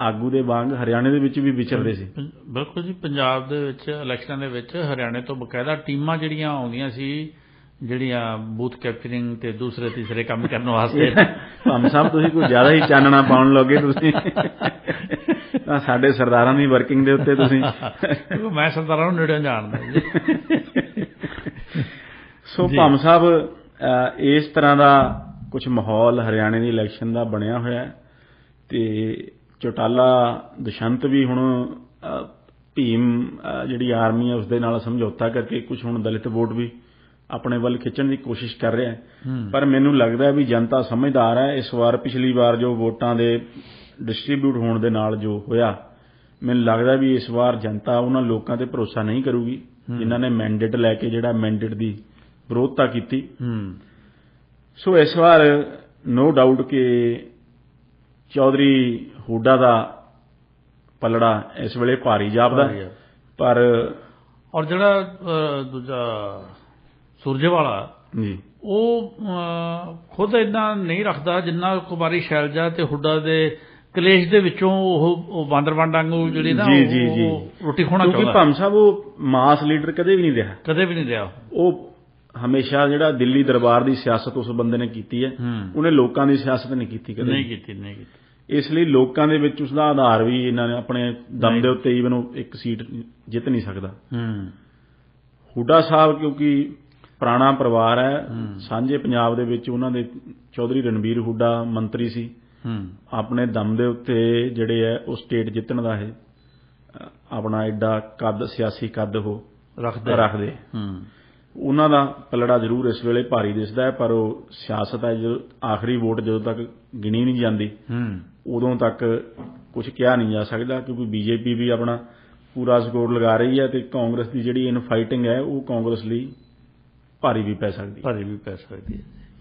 ਆਗੂ ਦੇ ਵਾਂਗ ਹਰਿਆਣੇ ਦੇ ਵਿੱਚ ਵੀ ਵਿਚਰਦੇ ਸੀ। ਬਿਲਕੁਲ ਜੀ ਪੰਜਾਬ ਦੇ ਵਿੱਚ ਇਲੈਕਸ਼ਨਾਂ ਦੇ ਵਿੱਚ ਹਰਿਆਣੇ ਤੋਂ ਬਕਾਇਦਾ ਟੀਮਾਂ ਜਿਹੜੀਆਂ ਆਉਂਦੀਆਂ ਸੀ ਜਿਹੜੀਆਂ ਬੂਥ ਕੈਪਚਰਿੰਗ ਤੇ ਦੂਸਰੇ ਤੀਸਰੇ ਕੰਮ ਕਰਨ ਵਾਸਤੇ। ਭਾਮ ਸਾਹਿਬ ਤੁਸੀਂ ਕੋਈ ਜ਼ਿਆਦਾ ਹੀ ਚਾਨਣਾ ਪਾਉਣ ਲੱਗੇ ਤੁਸੀਂ। ਤਾਂ ਸਾਡੇ ਸਰਦਾਰਾਂ ਦੀ ਵਰਕਿੰਗ ਦੇ ਉੱਤੇ ਤੁਸੀਂ। ਮੈਂ ਸਰਦਾਰਾਂ ਨੂੰ ਨੇੜੇ ਜਾਣਦਾ ਜੀ। ਸੋ। ਭਾਮ ਸਾਹਿਬ ਇਸ ਤਰ੍ਹਾਂ ਦਾ ਕੁਝ ਮਾਹੌਲ ਹਰਿਆਣੇ ਦੀ ਇਲੈਕਸ਼ਨ ਦਾ ਬਣਿਆ ਹੋਇਆ ਤੇ ਚੋਟਾਲਾ ਦੁਸ਼ੰਤ ਵੀ ਹੁਣ ਭੀਮ ਜਿਹੜੀ ਆਰਮੀ ਹੈ ਉਸ ਦੇ ਨਾਲ ਸਮਝੌਤਾ ਕਰਕੇ ਕੁਝ ਹੁਣ ਦਲਿਤ ਵੋਟ ਵੀ ਆਪਣੇ ਵੱਲ ਖਿੱਚਣ ਦੀ ਕੋਸ਼ਿਸ਼ ਕਰ ਰਿਹਾ ਪਰ ਮੈਨੂੰ ਲੱਗਦਾ ਹੈ ਵੀ ਜਨਤਾ ਸਮਝਦਾਰ ਹੈ ਇਸ ਵਾਰ ਪਿਛਲੀ ਵਾਰ ਜੋ ਵੋਟਾਂ ਦੇ ਡਿਸਟ੍ਰੀਬਿਊਟ ਹੋਣ ਦੇ ਨਾਲ ਜੋ ਹੋਇਆ ਮੈਨੂੰ ਲੱਗਦਾ ਵੀ ਇਸ ਵਾਰ ਜਨਤਾ ਉਹਨਾਂ ਲੋਕਾਂ ਤੇ ਭਰੋਸਾ ਨਹੀਂ ਕਰੂਗੀ ਜਿਨ੍ਹਾਂ ਨੇ ਮੈਂਡੇਟ ਲੈ ਕੇ ਜਿਹੜਾ ਮੈਂਡੇਟ ਦੀ ਵਿਰੋਧਤਾ ਕੀਤੀ। ਸੋ ਇਸ ਵਾਰ ਨੋ ਡਾਊਟ ਕਿ ਚੌਧਰੀ ਹੁੱਡਾ ਦਾ ਪਲੜਾ ਇਸ ਵੇਲੇ ਭਾਰੀ ਜਾਪਦਾ। ਪਰ ਔਰ ਜਿਹੜਾ ਦੂਜਾ ਸੁਰਜੇਵਾਲਾ ਜੀ। ਉਹ ਖੁਦ ਇਦਾਂ ਨਹੀਂ ਰੱਖਦਾ ਜਿੰਨਾ ਕੁਮਾਰੀ ਸ਼ੈਲਜਾ ਤੇ ਹੁੱਡਾ ਦੇ ਕਲੇਸ਼ ਦੇ ਵਿੱਚੋਂ ਉਹ ਉਹ ਬਾਂਦਰ ਵਾਂਡਾਂਗੂ ਜਿਹੜੀ ਨਾ ਜੀ, ਉਹ- ਜੀ, ਜੀ। ਰੋਟੀ ਖੋਣਾ ਕਿਉਂਕਿ ਚਾਹੁੰਦਾ। ਭੰਮ ਸਾਹਿਬ ਉਹ ਮਾਸ ਲੀਡਰ ਕਦੇ ਵੀ ਨਹੀਂ ਰਿਹਾ। ਕਦੇ ਵੀ ਨਹੀਂ ਰਿਹਾ। ਉਹ ਹਮੇਸ਼ਾ ਜਿਹੜਾ ਦਿੱਲੀ ਦਰਬਾਰ ਦੀ ਸਿਆਸਤ ਉਸ ਬੰਦੇ ਨੇ ਕੀਤੀ ਹੂੰ ਉਹਨੇ ਲੋਕਾਂ ਦੀ ਸਿਆਸਤ ਨਹੀਂ ਕੀਤੀ ਕਦੇ ਨਹੀਂ ਕੀਤੀ ਨਹੀਂ ਕੀਤੀ। ਇਸ ਲਈ ਲੋਕਾਂ ਦੇ ਵਿੱਚ ਉਸ ਦਾ ਆਧਾਰ ਵੀ ਇਹਨਾਂ ਨੇ ਆਪਣੇ ਦਮ ਦੇ ਉੱਤੇ ਈਵਨ ਇੱਕ ਸੀਟ ਜਿੱਤ ਨਹੀਂ ਸਕਦਾ। ਹੂੰ। ਹੁੱਡਾ ਸਾਹਿਬ ਕਿਉਂਕਿ ਪੁਰਾਣਾ ਪਰਿਵਾਰ ਹੈ। ਸਾਂਝੇ ਪੰਜਾਬ ਦੇ ਵਿੱਚ ਉਹਨਾਂ ਦੇ ਚੌਧਰੀ ਰਣਬੀਰ ਹੁੱਡਾ ਮੰਤਰੀ ਸੀ। ਹੂੰ। ਆਪਣੇ ਦਮ ਦੇ ਉੱਤੇ ਜਿਹੜੇ ਹੈ ਉਹ ਸਟੇਟ ਜਿੱਤਣ ਦਾ ਹੈ ਆਪਣਾ ਐਡਾ ਕੱਦ ਸਿਆਸੀ ਕੱਦ ਉਹ ਰੱਖਦੇ ਰੱਖਦੇ। ਹੂੰ। ਉਹਨਾਂ ਦਾ ਪਲੜਾ ਜ਼ਰੂਰ ਇਸ ਵੇਲੇ ਭਾਰੀ ਦਿਸਦਾ ਹੈ ਪਰ ਉਹ ਸਿਆਸਤ ਹੈ ਜਦੋਂ ਆਖਰੀ ਵੋਟ ਜਦੋਂ ਤੱਕ ਗਿਣੀ ਨਹੀਂ ਜਾਂਦੀ। ਹੂੰ। ਉਦੋਂ ਤੱਕ ਕੁਝ ਕਿਹਾ ਨਹੀਂ ਜਾ ਸਕਦਾ, ਕਿਉਂਕਿ ਬੀਜੇਪੀ ਵੀ ਆਪਣਾ ਪੂਰਾ ਸਕੋਰ ਲਗਾ ਰਹੀ ਹੈ ਤੇ ਕਾਂਗਰਸ ਦੀ ਜਿਹੜੀ ਇਨ ਫਾਈਟਿੰਗ ਹੈ, ਉਹ ਕਾਂਗਰਸ ਲਈ ਭਾਰੀ ਵੀ ਪੈ ਸਕਦੀ ਹੈ। ਭਾਰੀ ਵੀ ਪੈ ਸਕਦੀ ਹੈ।